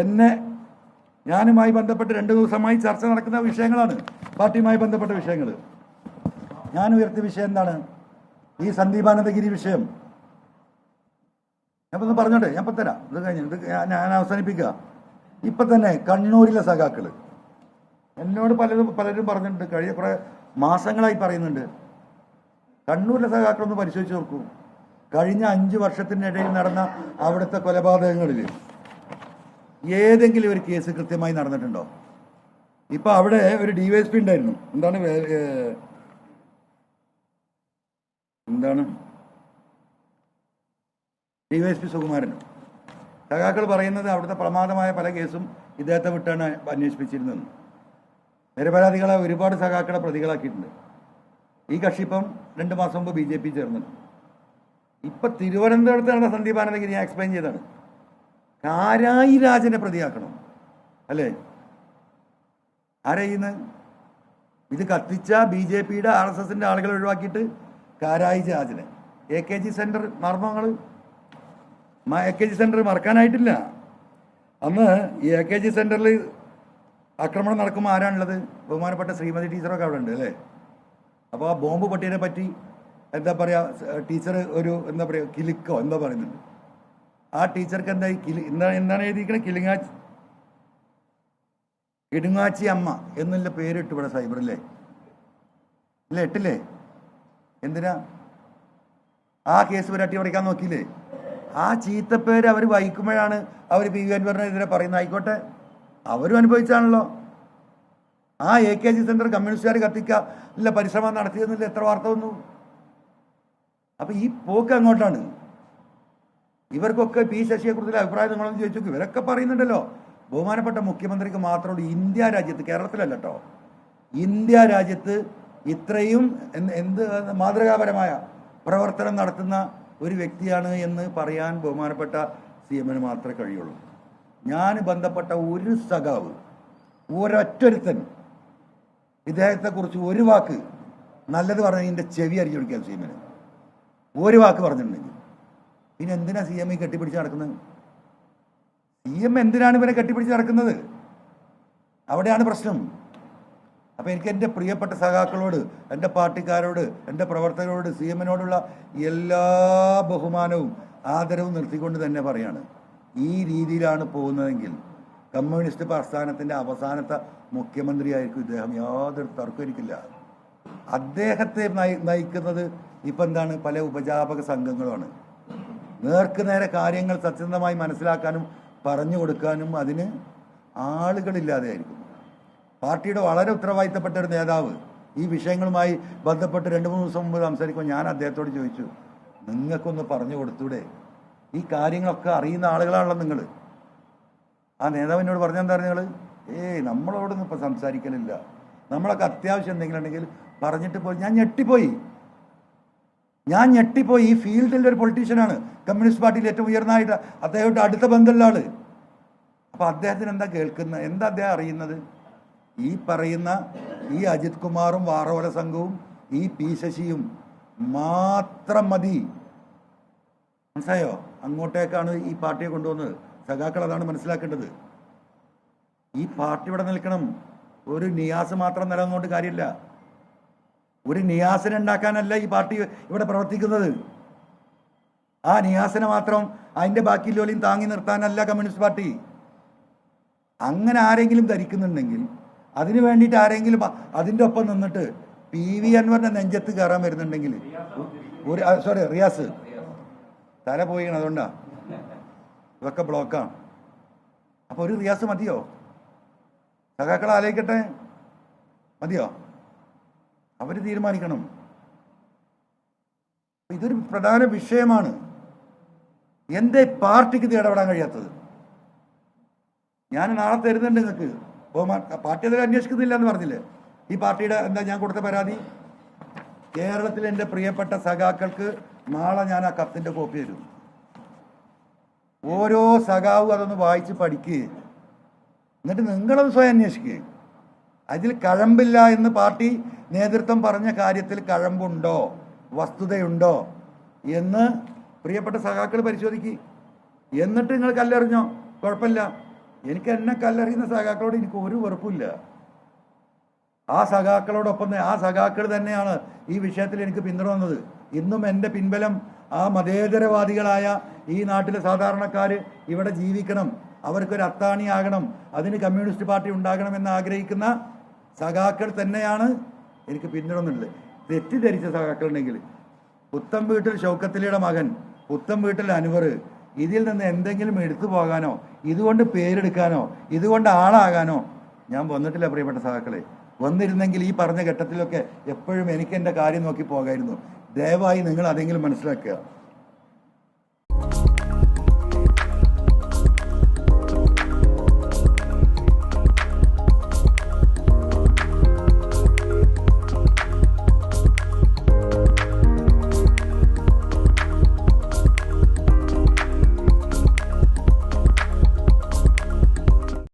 എന്നെ ഞാനുമായി ബന്ധപ്പെട്ട് രണ്ട് ദിവസമായി ചർച്ച നടക്കുന്ന വിഷയങ്ങളാണ് പാർട്ടിയുമായി ബന്ധപ്പെട്ട വിഷയങ്ങൾ. ഞാൻ ഉയർത്തിയ വിഷയം എന്താണ്? ഈ സന്ദീപാനന്ദഗിരി വിഷയം. ഞാൻ ഒന്ന് പറഞ്ഞോട്ടെ? ഞാൻ ഇപ്പം തരാം. ഇത് കഴിഞ്ഞു. ഇത് ഞാൻ അവസാനിപ്പിക്കുക. ഇപ്പം തന്നെ കണ്ണൂരിലെ സഖാക്കൾ എന്നോട് പലരും പലരും പറഞ്ഞിട്ടുണ്ട്. കഴിഞ്ഞ കുറേ മാസങ്ങളായി പറയുന്നുണ്ട്. കണ്ണൂരിലെ സഖാക്കളൊന്ന് പരിശോധിച്ച് നോക്കൂ. കഴിഞ്ഞ അഞ്ച് വർഷത്തിനിടയിൽ നടന്ന അവിടുത്തെ കൊലപാതകങ്ങളിൽ ഏതെങ്കിലും ഒരു കേസ് കൃത്യമായി നടന്നിട്ടുണ്ടോ? ഇപ്പൊ അവിടെ ഒരു ഡിവൈഎസ്പി ഉണ്ടായിരുന്നു. എന്താണ് എന്താണ്? ഡി വൈ എന്താണ് ഡിവൈഎസ്പി സുകുമാരൻ സഖാക്കൾ പറയുന്നത് അവിടുത്തെ പ്രമാദമായ പല കേസും ഇദ്ദേഹത്തെ വിട്ടാണ് അന്വേഷിപ്പിച്ചിരുന്നത്. നിരപരാധികളെ ഒരുപാട് സഖാക്കളെ പ്രതികളാക്കിയിട്ടുണ്ട്. ഈ കക്ഷി ഇപ്പം രണ്ട് മാസം മുമ്പ് ബി ജെ പി ചേർന്നിട്ടുണ്ട്. ഇപ്പൊ തിരുവനന്തപുരത്ത് നടന്ന സന്ദീപാനന്ദഗിരി ഞാൻ എക്സ്പ്ലെയിൻ ചെയ്താണ് കാരായി രാജനെ പ്രതിയാക്കണം. അല്ലേ? ആരായിന്ന്? ഇത് കത്തിച്ച ബി ജെ പിയുടെ ആർ എസ് എസിന്റെ ആളുകളെ ഒഴിവാക്കിയിട്ട് കാരായി രാജനെ. എ കെ ജി സെന്റർ മർമ്മങ്ങൾ എ കെ ജി സെന്റർ മറക്കാനായിട്ടില്ല. അന്ന് ഈ എ കെ ജി സെന്ററിൽ ആക്രമണം നടക്കുമ്പോൾ ആരാണുള്ളത്? ബഹുമാനപ്പെട്ട ശ്രീമതി ടീച്ചറൊക്കെ അവിടെ ഉണ്ട് അല്ലേ? അപ്പോൾ ആ ബോംബ് പൊട്ടിയതിനെ പറ്റി എന്താ പറയുക ടീച്ചർ ഒരു എന്താ പറയുക കിലുക്കോ എന്താ പറയുന്നുണ്ട് ആ ടീച്ചർക്ക് എന്തായി കിലി എന്താണ് എന്താണ് എഴുതിയിരിക്കുന്നത് കിളിങ്ങാച്ചി. കിടുങ്ങാച്ചി അമ്മ എന്നുള്ള പേരിട്ട് ഇവിടെ സൈബറില്ലേ അല്ലേ ഇട്ടില്ലേ എന്തിനാ? ആ കേസ് പുരട്ടി പഠിക്കാൻ നോക്കിയില്ലേ? ആ ചീത്തപ്പേര് അവർ വഹിക്കുമ്പോഴാണ് അവർ പി വി അൻവറിനെതിരെ പറയുന്നത്. ആയിക്കോട്ടെ. അവരും അനുഭവിച്ചാണല്ലോ. ആ എ കെ ജി സെന്റർ കമ്മ്യൂണിസ്റ്റുകാർ കത്തിക്കുക പരിശ്രമം നടത്തിയെന്നില്ല എത്ര വാർത്ത വന്നു? അപ്പൊ ഈ പോക്ക് അങ്ങോട്ടാണ്. ഇവർക്കൊക്കെ പി ശശിയെക്കുറിച്ചുള്ള അഭിപ്രായം നിങ്ങളൊന്ന് ചോദിച്ചു ഇവരൊക്കെ പറയുന്നുണ്ടല്ലോ. ബഹുമാനപ്പെട്ട മുഖ്യമന്ത്രിക്ക് മാത്രമുള്ള ഇന്ത്യ രാജ്യത്ത് കേരളത്തിലല്ല കേട്ടോ ഇന്ത്യ രാജ്യത്ത് ഇത്രയും എന്ത് മാതൃകാപരമായ പ്രവർത്തനം നടത്തുന്ന ഒരു വ്യക്തിയാണ് എന്ന് പറയാൻ ബഹുമാനപ്പെട്ട സി എമ്മിന് മാത്രമേ കഴിയുള്ളൂ. ഞാൻ ബന്ധപ്പെട്ട ഒരു സഖാവ് ഒരൊറ്റൊരുത്തൻ ഇദ്ദേഹത്തെക്കുറിച്ച് ഒരു വാക്ക് നല്ലത് പറഞ്ഞാൽ ഇതിന്റെ ചെവി അരിച്ചു കൊടുക്കാൻ സി എമ്മിന്. ഒരു വാക്ക് പറഞ്ഞിട്ടുണ്ടെങ്കിൽ. പിന്നെ എന്തിനാ സി എം ഈ കെട്ടിപ്പിടിച്ച് നടക്കുന്നത്? സി എം എന്തിനാണ് ഇവരെ കെട്ടിപ്പിടിച്ച് നടക്കുന്നത്? അവിടെയാണ് പ്രശ്നം. അപ്പം എനിക്ക് എന്റെ പ്രിയപ്പെട്ട സഖാക്കളോട് എന്റെ പാർട്ടിക്കാരോട് എന്റെ പ്രവർത്തകരോട് സി എമ്മിനോടുള്ള എല്ലാ ബഹുമാനവും ആദരവും നിർത്തിക്കൊണ്ട് തന്നെ പറയാണ്. ഈ രീതിയിലാണ് പോകുന്നതെങ്കിൽ കമ്മ്യൂണിസ്റ്റ് പ്രസ്ഥാനത്തിന്റെ അവസാനത്തെ മുഖ്യമന്ത്രിയായിരിക്കും ഇദ്ദേഹം. യാതൊരു തർക്കം എനിക്കില്ല. അദ്ദേഹത്തെ നയിക്കുന്നത് ഇപ്പം എന്താണ്? പല ഉപജാപക സംഘങ്ങളുമാണ്. നേർക്ക് നേരെ കാര്യങ്ങൾ സത്യസന്ധമായി മനസ്സിലാക്കാനും പറഞ്ഞു കൊടുക്കാനും അതിന് ആളുകളില്ലാതെ ആയിരിക്കും പാർട്ടിയുടെ വളരെ ഉത്തരവാദിത്തപ്പെട്ട ഒരു നേതാവ് ഈ വിഷയങ്ങളുമായി ബന്ധപ്പെട്ട് രണ്ട് മൂന്ന് ദിവസം മുമ്പ് സംസാരിക്കുമ്പോൾ ഞാൻ അദ്ദേഹത്തോട് ചോദിച്ചു നിങ്ങൾക്കൊന്ന് പറഞ്ഞു കൊടുത്തൂടെ? ഈ കാര്യങ്ങളൊക്കെ അറിയുന്ന ആളുകളാണല്ലോ നിങ്ങൾ. ആ നേതാവിനോട് പറഞ്ഞെന്താ നിങ്ങൾ? ഏയ് നമ്മളോടൊന്നും ഇപ്പം സംസാരിക്കലില്ല. നമ്മളൊക്കെ അത്യാവശ്യം എന്തെങ്കിലും ഉണ്ടെങ്കിൽ പറഞ്ഞിട്ട് പോയി. ഞാൻ ഞെട്ടിപ്പോയി. ഞാൻ ഞെട്ടിപ്പോയി. ഈ ഫീൽഡിൽ ഒരു പൊളിറ്റീഷ്യനാണ് കമ്മ്യൂണിസ്റ്റ് പാർട്ടിയിൽ ഏറ്റവും ഉയർന്നതായിട്ട് അദ്ദേഹത്തെ അടുത്ത ബന്ധമുള്ള ആൾ. അപ്പൊ അദ്ദേഹത്തിന് എന്താ കേൾക്കുന്നത് എന്താ അദ്ദേഹം അറിയുന്നത്? ഈ പറയുന്ന ഈ അജിത് കുമാറും വാറോല സംഘവും ഈ പി ശശിയും മാത്രം മതി. മനസ്സായോ അങ്ങോട്ടേക്കാണ് ഈ പാർട്ടിയെ കൊണ്ടുവന്നത്. സഖാക്കൾ അതാണ് മനസ്സിലാക്കേണ്ടത്. ഈ പാർട്ടി ഇവിടെ നിൽക്കണം. ഒരു നിയാസ് മാത്രം നിലനിന്നുകൊണ്ട് കാര്യമില്ല. ഒരു നിയാസനം ഉണ്ടാക്കാനല്ല ഈ പാർട്ടി ഇവിടെ പ്രവർത്തിക്കുന്നത്. ആ നിയാസനം മാത്രം അതിന്റെ ബാക്കി ജോലിയും താങ്ങി നിർത്താനല്ല കമ്മ്യൂണിസ്റ്റ് പാർട്ടി. അങ്ങനെ ആരെങ്കിലും ധരിക്കുന്നുണ്ടെങ്കിൽ അതിനു വേണ്ടിയിട്ട് ആരെങ്കിലും അതിന്റെ ഒപ്പം നിന്നിട്ട് പി വി അൻവറിന്റെ നെഞ്ചത്ത് കയറാൻ വരുന്നുണ്ടെങ്കിൽ ഒരു സോറി റിയാസ്. തല പോയിക്കണം അതുകൊണ്ടാ. ഇതൊക്കെ ബ്ലോക്കാണ് അപ്പൊ ഒരു റിയാസ് മതിയോ? സഖാക്കൾ ആലോചിക്കട്ടെ. മതിയോ? അവർ തീരുമാനിക്കണം. ഇതൊരു പ്രധാന വിഷയമാണ്. എന്തേ പാർട്ടിക്ക് ഇടപെടാൻ കഴിയാത്തത്? ഞാൻ നാളെ തരുന്നുണ്ട് നിങ്ങൾക്ക് പാർട്ടി അതിൽ അന്വേഷിക്കുന്നില്ല എന്ന് പറഞ്ഞില്ലേ? ഈ പാർട്ടിയുടെ എന്താ ഞാൻ കൊടുത്ത പരാതി? കേരളത്തിലെ എന്റെ പ്രിയപ്പെട്ട സഖാക്കൾക്ക് നാളെ ഞാൻ ആ കത്തിന്റെ കോപ്പി തരും. ഓരോ സഖാവും അതൊന്ന് വായിച്ച് പഠിക്കുകയും എന്നിട്ട് നിങ്ങളത് സ്വയം അന്വേഷിക്കുകയും അതിൽ കഴമ്പില്ല എന്ന് പാർട്ടി നേതൃത്വം പറഞ്ഞ കാര്യത്തിൽ കഴമ്പുണ്ടോ? വസ്തുതയുണ്ടോ? എന്ന് പ്രിയപ്പെട്ട സഖാക്കൾ പരിശോധിക്കുക എന്നിട്ട് നിങ്ങൾ കല്ലെറിഞ്ഞോ? കുഴപ്പമില്ല. എനിക്ക് എന്നെ കല്ലെറിയുന്ന സഖാക്കളോട് എനിക്ക് ഒരു വെറുപ്പില്ല ആ സഖാക്കളോടൊപ്പം ആ സഖാക്കൾ തന്നെയാണ് ഈ വിഷയത്തിൽ എനിക്ക് പിന്തുണ വന്നത് ഇന്നും എന്റെ പിൻബലം ആ മതേതരവാദികളായ ഈ നാട്ടിലെ സാധാരണക്കാർ ഇവിടെ ജീവിക്കണം. അവർക്കൊരു അത്താണിയാകണം അതിന് കമ്മ്യൂണിസ്റ്റ് പാർട്ടി ഉണ്ടാകണമെന്ന് ആഗ്രഹിക്കുന്ന സഖാക്കൾ തന്നെയാണ് എനിക്ക് പിന്തുടർന്നുള്ളത് തെറ്റിദ്ധരിച്ച സഖാക്കളുണ്ടെങ്കിൽ പുത്തം വീട്ടിൽ ഷൗക്കത്തിലിയുടെ മകൻ പുത്തം വീട്ടിൽ അനുവർ ഇതിൽ നിന്ന് എന്തെങ്കിലും എടുത്തു പോകാനോ ഇതുകൊണ്ട് പേരെടുക്കാനോ ഇതുകൊണ്ട് ആളാകാനോ ഞാൻ വന്നിട്ടില്ല പ്രിയപ്പെട്ട സഖാക്കളെ. വന്നിരുന്നെങ്കിൽ ഈ പറഞ്ഞ ഘട്ടത്തിലൊക്കെ എപ്പോഴും എനിക്ക് എന്റെ കാര്യം നോക്കി പോകായിരുന്നു. ദയവായി നിങ്ങൾ അതെങ്കിലും മനസ്സിലാക്കുക.